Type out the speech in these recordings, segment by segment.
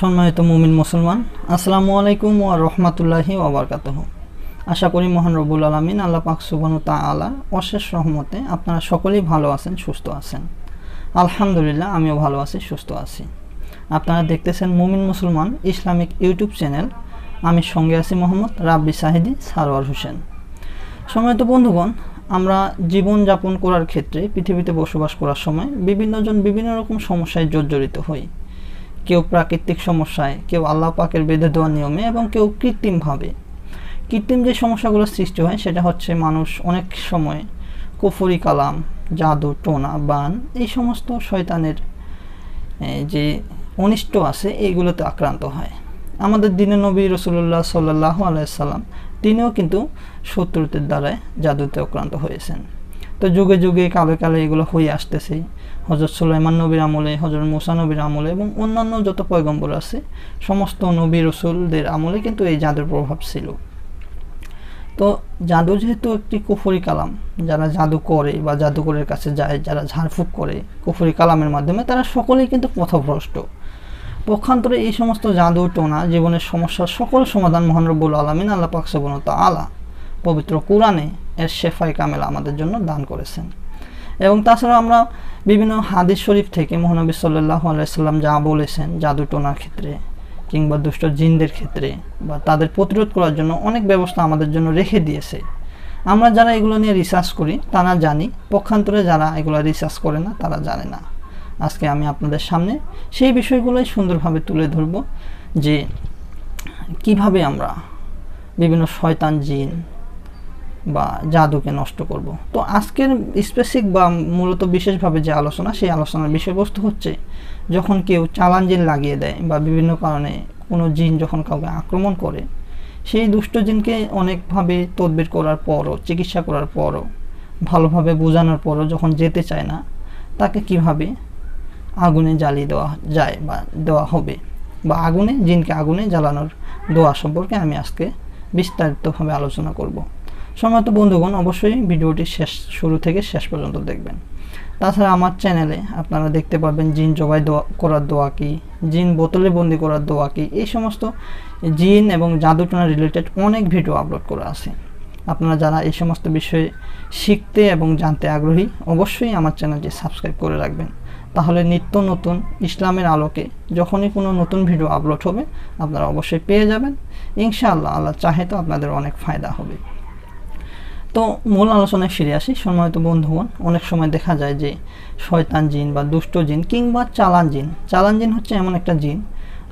সম্মানিত মুমিন মুসলমান, আসসালামু আলাইকুম ওয়া রহমাতুল্লাহি ওবরকাতহ আশা করি মহান রবুল আলমিন আল্লাহ পাক সুবানু তাআলা অশেষ রহমতে আপনারা সকলেই ভালো আছেন, সুস্থ আছেন। আলহামদুলিল্লাহ, আমিও ভালো আছি, সুস্থ আছি। আপনারা দেখতেছেন মুমিন মুসলমান ইসলামিক ইউটিউব চ্যানেল। আমি সঙ্গে আছি মোহাম্মদ রাব্বি সাহিদি সারওয়ার হোসেন। সম্মানিত বন্ধুগণ, আমরা জীবন যাপন করার ক্ষেত্রে পৃথিবীতে বসবাস করার সময় বিভিন্নজন বিভিন্ন রকম সমস্যায় জর্জরিত হই। কেউ প্রাকৃতিক সমস্যায়, কেউ আল্লাহ পাকের বেঁধে দেওয়া নিয়মে এবং কেউ কৃত্রিমভাবে। কৃত্রিম যে সমস্যাগুলো সৃষ্টি হয়, সেটা হচ্ছে মানুষ অনেক সময় কুফরি কালাম, জাদু, টোনা, বান, এই সমস্ত শয়তানের যে অনিষ্ট আছে, এইগুলোতে আক্রান্ত হয়। আমাদের দিনে নবী রসুল্লাহ সাল্লাহ আলাইসাল্লাম তিনিও কিন্তু শত্রুদের দ্বারায় জাদুতে আক্রান্ত হয়েছেন। তো যুগে যুগে কালে কালে এগুলো হয়ে আসতেছে। হজরত সুলাইমান নবীর আমলে হজরত মুসা নবীর আমলে এবং অন্যান্য যত পয়গম্বর আছে, সমস্ত নবী রসুলদের আমলে কিন্তু এই জাদুর প্রভাব ছিল। তো জাদু যেহেতু একটি কুফরি কালাম, যারা জাদু করে বা জাদুকরের কাছে যায়, যারা ঝাড়ফুঁক করে কুফরি কালামের মাধ্যমে, তারা সকলেই কিন্তু পথভ্রষ্ট। পক্ষান্তরে এই সমস্ত জাদু টোনা জীবনের সমস্যার সকল সমাধান মহান রব্বুল আলমিন আল্লাহ পাকসবনত আলা পবিত্র কোরআনে এর শেফাই কামেলা আমাদের জন্য দান করেছেন। এবং তাছাড়া আমরা বিভিন্ন হাদিস শরীফ থেকে মহানবী সাল্লাহ আলাইসাল্লাম যা বলেছেন জাদু টোনার ক্ষেত্রে কিংবা দুষ্ট জিনদের ক্ষেত্রে বা তাদের প্রতিরোধ করার জন্য অনেক ব্যবস্থা আমাদের জন্য রেখে দিয়েছে। আমরা যারা এগুলো নিয়ে রিসার্চ করি, তারা জানি, পক্ষান্তরে যারা এগুলো রিসার্চ করে না, তারা জানে না। আজকে আমি আপনাদের সামনে সেই বিষয়গুলোই সুন্দরভাবে তুলে ধরব যে কীভাবে আমরা বিভিন্ন শয়তান জিন বা জাদুকে নষ্ট করব। তো আজকের স্পেসিক বা মূলত বিশেষভাবে যে আলোচনা, সেই আলোচনার বিষয়বস্তু হচ্ছে, যখন কেউ চালান জিন লাগিয়ে দেয় বা বিভিন্ন কারণে কোনো জিন যখন কাউকে আক্রমণ করে, সেই দুষ্ট জিনকে অনেকভাবে তদবির করার পরও, চিকিৎসা করার পরও, ভালোভাবে বোঝানোর পরও যখন যেতে চায় না, তাকে কীভাবে আগুনে জ্বালিয়ে দেওয়া যায় বা দেওয়া হবে বা আগুনে, জিনকে আগুনে জ্বালানোর দোয়া সম্পর্কে আমি আজকে বিস্তারিতভাবে আলোচনা করব। সম্মানিত বন্ধুগণ, অবশ্যই ভিডিওটি শেষ, শুরু থেকে শেষ পর্যন্ত দেখবেন। তাছাড়া আমার চ্যানেলে আপনারা দেখতে পাবেন জিন জবাই দোয়া, করার দোয়া কি, জিন বোতলে বন্দি করার দোয়া কি, এই সমস্ত জিন এবং জাদুটনা রিলেটেড অনেক ভিডিও আপলোড করা আছে। আপনারা যারা এই সমস্ত বিষয়ে শিখতে এবং জানতে আগ্রহী, অবশ্যই আমার চ্যানেলটি সাবস্ক্রাইব করে রাখবেন। তাহলে নিত্য নতুন ইসলামের আলোকে যখনই কোনো নতুন ভিডিও আপলোড হবে, আপনারা অবশ্যই পেয়ে যাবেন। ইনশাআল্লাহ, আল্লাহ চাহে তো আপনাদের অনেক ফায়দা হবে। তো মূল আলোচনায় ফিরে আসি, সম্মানিত বন্ধুগণ। অনেক সময় দেখা যায় যে শয়তান জিন বা দুষ্ট জিন কিংবা চালান জিন চালান জিন হচ্ছে এমন একটা জিন,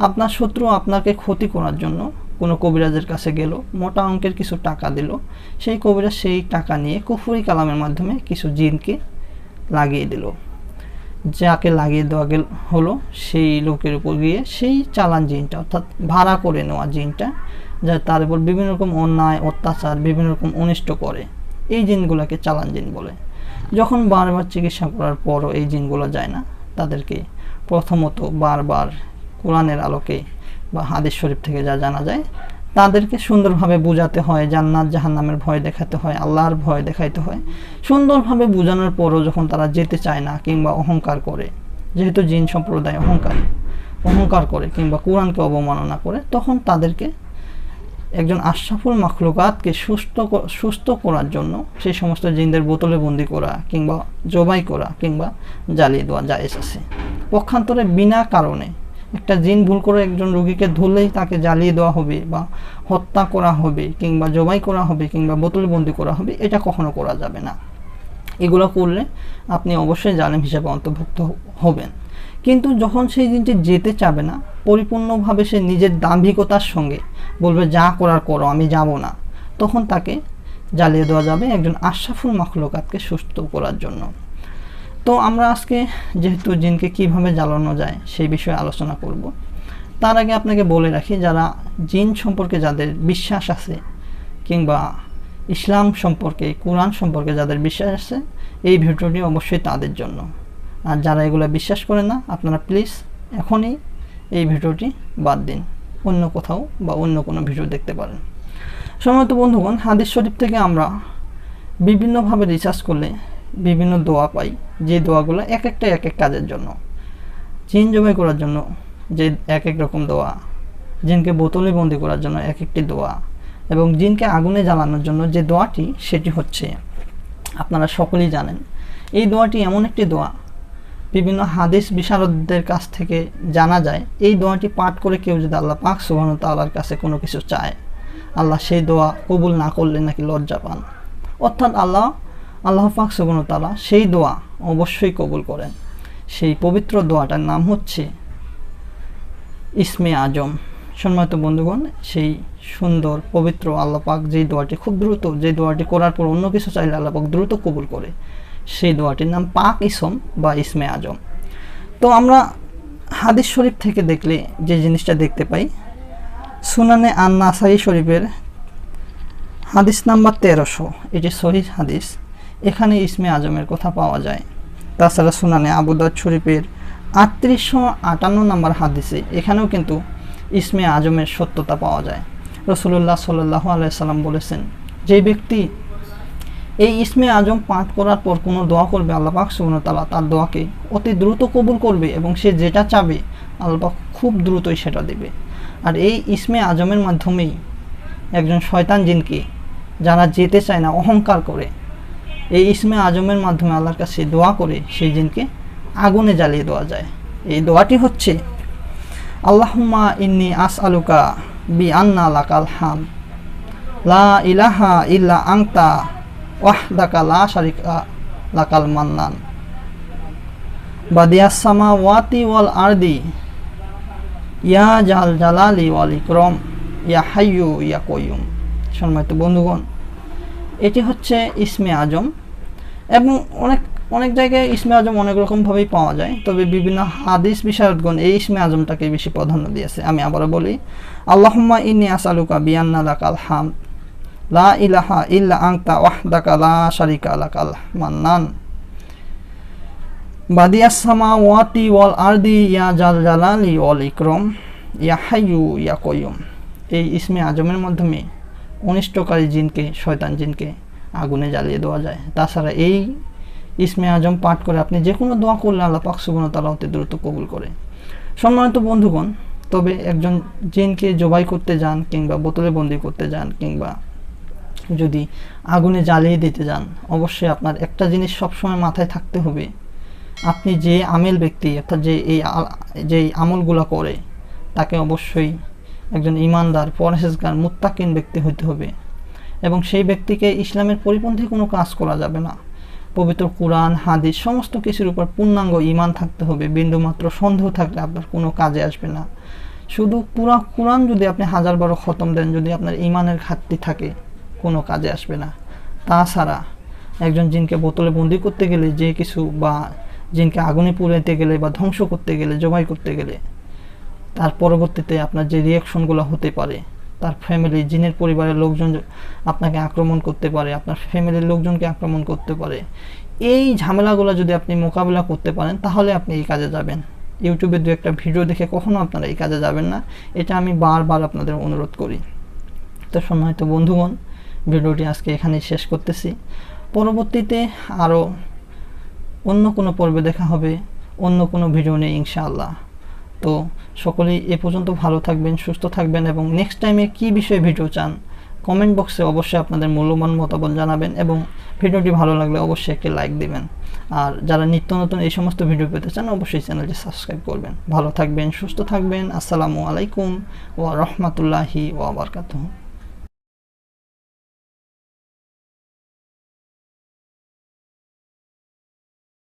আপনার শত্রু আপনাকে ক্ষতি করার জন্য কোনো কবিরাজের কাছে গেল, মোটা অঙ্কের কিছু টাকা দিল, সেই কবিরাজ সেই টাকা নিয়ে কুফুরি কালামের মাধ্যমে কিছু জিনকে লাগিয়ে দিল। যাকে লাগিয়ে দেওয়া গেল, হলো সেই লোকের উপর গিয়ে সেই চালান জিনটা, অর্থাৎ ভাড়া করে নেওয়া জিনটা যা তার উপর বিভিন্ন রকম অন্যায়, অত্যাচার, বিভিন্ন রকম অনিষ্ট করে। এই জিনগুলোকে চালান জিন বলে। যখন বারবার চিকিৎসা করার পরও এই জিনগুলো যায় না, তাদেরকে প্রথমত বারবার কোরআনের আলোকে বা হাদিস শরীফ থেকে যা জানা যায়, তাদেরকে সুন্দরভাবে বোঝাতে হয়, জান্নাত জাহান্নামের ভয় দেখাতে হয়, আল্লাহর ভয় দেখাইতে হয়। সুন্দরভাবে বোঝানোর পরও যখন তারা যেতে চায় না কিংবা অহংকার করে, যেহেতু জিন সম্প্রদায় অহংকার অহংকার করে কিংবা কোরআনকে অবমাননা করে, তখন তাদেরকে একজন আশরাফুল মাখলুকাতকে সুস্থ সুস্থ করার জন্য সেই সমস্ত জিনদের বোতলে বন্দি করা কিংবা জবাই করা কিংবা জ্বালিয়ে দেওয়া জায়েজ আছে। পক্ষান্তরে বিনা কারণে একটা জিন ভুল করে একজন রোগীকে ধরলেই তাকে জ্বালিয়ে দেওয়া হবে বা হত্যা করা হবে কিংবা জবাই করা হবে কিংবা বোতলে বন্দি করা হবে, এটা কখনো করা যাবে না। এগুলো করলে আপনি অবশ্যই জালেম হিসাবে অন্তর্ভুক্ত হবেন। কিন্তু যখন সেই জিনটি যেতে চাবে না, পরিপূর্ণভাবে সে নিজের দাম্ভিকতার সঙ্গে বলবে, যা করার করো, আমি যাব না। তখন তাকে জ্বালিয়ে দেওয়া যাবে একজন আশাফুল মখলুকাতকে সুস্থ করার জন্য। তো আমরা আজকে যেহেতু জিনকে কীভাবে জ্বালানো যায় সেই বিষয়ে আলোচনা করব, তার আগে আপনাকে বলে রাখি, যারা জিন সম্পর্কে যাদের বিশ্বাস আছে কিংবা ইসলাম সম্পর্কে, কোরআন সম্পর্কে যাদের বিশ্বাস আছে, এই ভিডিওটি অবশ্যই তাদের জন্য। আর যারা এগুলো বিশ্বাস করে না, আপনারা প্লিজ এখনই এই ভিডিওটি বাদ দিন। অন্য কোথাও বা অন্য কোনো ভিডিও দেখতে পারেন। সময়ত বন্ধুগণ, হাদিস শরীফ থেকে আমরা বিভিন্নভাবে রিসার্চ করলে বিভিন্ন দোয়া পাই। যে দোয়াগুলো এক একটা এক এক কাজের জন্য, জিন জবাই করার জন্য, যে এক এক রকম দোয়া, জিনকে বোতলে বন্দি করার জন্য এক একটি দোয়া এবং জিনকে আগুনে জ্বালানোর জন্য যে দোয়াটি, সেটি হচ্ছে, আপনারা সকলেই জানেন, এই দোয়াটি এমন একটি দোয়া বিভিন্ন হাদিস বিশারদদের কাছ থেকে জানা যায়, এই দোয়াটি পাঠ করে কেউ যদি আল্লাহ পাক সুবাহ তাল্লার কাছে কোনো কিছু চায়, আল্লাহ সেই দোয়া কবুল না করলে নাকি লজ্জা পান। অর্থাৎ আল্লাহ আল্লাহ পাক সুবাহ তালা সেই দোয়া অবশ্যই কবুল করেন। সেই পবিত্র দোয়াটার নাম হচ্ছে ইসমে আজম। সম্মানিত বন্ধুগণ, সেই সুন্দর, পবিত্র আল্লাহ পাক যেই দোয়াটি খুব দ্রুত যে দোয়াটি করার পর অন্য কিছু চাইলে আল্লাহ পাক দ্রুত কবুল করে। সেই দোয়াটির নাম পাক ইসম বা ইসমে আজম। তো আমরা হাদিস শরীফ থেকে দেখলে যে জিনিসটা দেখতে পাই, সুনানে আন নাসাই শরীফের হাদিস নাম্বার তেরোশো। এটি সহি হাদিস। এখানে ইসমে আজমের কথা পাওয়া যায়। তাছাড়া সুনানে আবুদার শরীফের আটত্রিশশো আটান্ন নম্বর হাদিসে এখানেও কিন্তু ইসমে আজমের সত্যতা পাওয়া যায়। রসুল্লাহ সাল্লাহ আলাইসাল্লাম বলেছেন, যে ব্যক্তি এই ইসমে আজম পাঠ করার পর কোনো দোয়া করবে, আল্লাহ পাক সুবনতালা তার দোয়াকে অতি দ্রুত কবুল করবে এবং সে যেটা চাবে, আল্লাহ পাক খুব দ্রুতই সেটা দেবে। আর এই ইসমে আজমের মাধ্যমেই একজন শয়তান জিনকে যারা যেতে চায় না, অহংকার করে, এই ইসমে আজমের মাধ্যমে আল্লাহর কাছে দোয়া করে সেই জিনকে আগুনে জ্বালিয়ে দেওয়া যায়। এই দোয়াটি হচ্ছে, আল্লাহুম্মা ইন্নি আস আলুকা বি আন্না লাকাল হাম লা ইলাহা ইল্লা আংতা লাকাল মান্নান। বাদিয়াস সামা ওয়াতি ওয়াল আরদি। ইয়া জাল জালালি ওয়াল ইয়া হাইয়ু, ইয়া কয়ুম সম্মানিত বন্ধুগণ, এটি হচ্ছে ইসমে আজম এবং অনেক অনেক জায়গায় ইসমে আজম অনেক রকমভাবেই পাওয়া যায়, তবে বিভিন্ন হাদিস বিশারদগণ এই ইসমে আজমটাকে বেশি প্রাধান্য দিয়েছে। আমি আবারও বলি, আল্লাহম্মা ইন্নি আসালুকা বিয়ান্না লাকাল হাম লা ইলাহা ইল্লা আংতা ওয়াহদাকা লা শারিকা লাকাল মান্নান বাদিয়াস সামা ওয়াতি ওয়াল আরদি ইয়া জাল জালালি ওয়াল ইকরম ইয়া হাইয়ু ইয়া কয়ুম এই ইসমে আজমের মাধ্যমে অনিষ্টকারী জিনকে, শয়তান জিনকে আগুনে জ্বালিয়ে দেওয়া যায়। তাছাড়া এই ইসমে আজম পাঠ করে আপনি যে কোনো দোয়া করলে আল্লাহ পাক সুবন তালা অতি দ্রুত কবুল করে। সম্মানিত বন্ধুগণ, তবে একজন জিনকে জবাই করতে যান কিংবা বোতলে বন্দি করতে যান কিংবা যদি আগুনে জ্বালিয়ে দিতে যান, অবশ্যই আপনার একটা জিনিস সবসময় মাথায় থাকতে হবে। আপনি যে আমেল ব্যক্তি, অর্থাৎ যে এই যে আমলগুলো করে, তাকে অবশ্যই একজন ইমানদার, পরহেজগার, মুত্তাকিন ব্যক্তি হতে হবে। এবং সেই ব্যক্তিকে ইসলামের পরিপন্থী কোনো কাজ করা যাবে না। পবিত্র কোরআন, হাদিস, সমস্ত কিছুর উপর পূর্ণাঙ্গ ইমান থাকতে হবে। বিন্দুমাত্র সন্দেহ থাকলে আপনার কোনো কাজে আসবে না। শুধু পুরা কোরআন যদি আপনি হাজার বারো খতম দেন, যদি আপনার ইমানের ঘাটতি থাকে কোনো কাজে আসবে না। তাছাড়া একজন জিনকে বোতলে বন্দি করতে গেলে যে কিছু বা জিনকে আগুনে পুড়াইতে গেলে বা ধ্বংস করতে গেলে, জবাই করতে গেলে, তার পরবর্তীতে আপনার যে রিয়াকশনগুলো হতে পারে, তার ফ্যামিলি জিনের পরিবারের লোকজন আপনাকে আক্রমণ করতে পারে, আপনার ফ্যামিলির লোকজনকে আক্রমণ করতে পারে। এই ঝামেলাগুলো যদি আপনি মোকাবিলা করতে পারেন, তাহলে আপনি এই কাজে যাবেন। ইউটিউবে দু একটা ভিডিও দেখে কখনো আপনারা এই কাজে যাবেন না। এটা আমি বারবার আপনাদের অনুরোধ করি। তো সম্মানিত বন্ধুগণ ভিডিওটি আজকে এখানেই শেষ করতেছি। পরবর্তীতে আরও অন্য কোনো পর্বে দেখা হবে, অন্য কোনো ভিডিও নেই ইনশাআল্লাহ। তো সকলেই এ পর্যন্ত ভালো থাকবেন, সুস্থ থাকবেন এবং নেক্সট টাইমে কী বিষয়ে ভিডিও চান কমেন্ট বক্সে অবশ্যই আপনাদের মূল্যবান মতামত জানাবেন এবং ভিডিওটি ভালো লাগলে অবশ্যই একটি লাইক দিবেন। আর যারা নিত্য নতুন এই সমস্ত ভিডিও পেতে চান, অবশ্যই চ্যানেলটি সাবস্ক্রাইব করবেন। ভালো থাকবেন, সুস্থ থাকবেন, আসসালামু আলাইকুম ওয়া রহমতুল্লাহি ওয়া বারকাতুহু।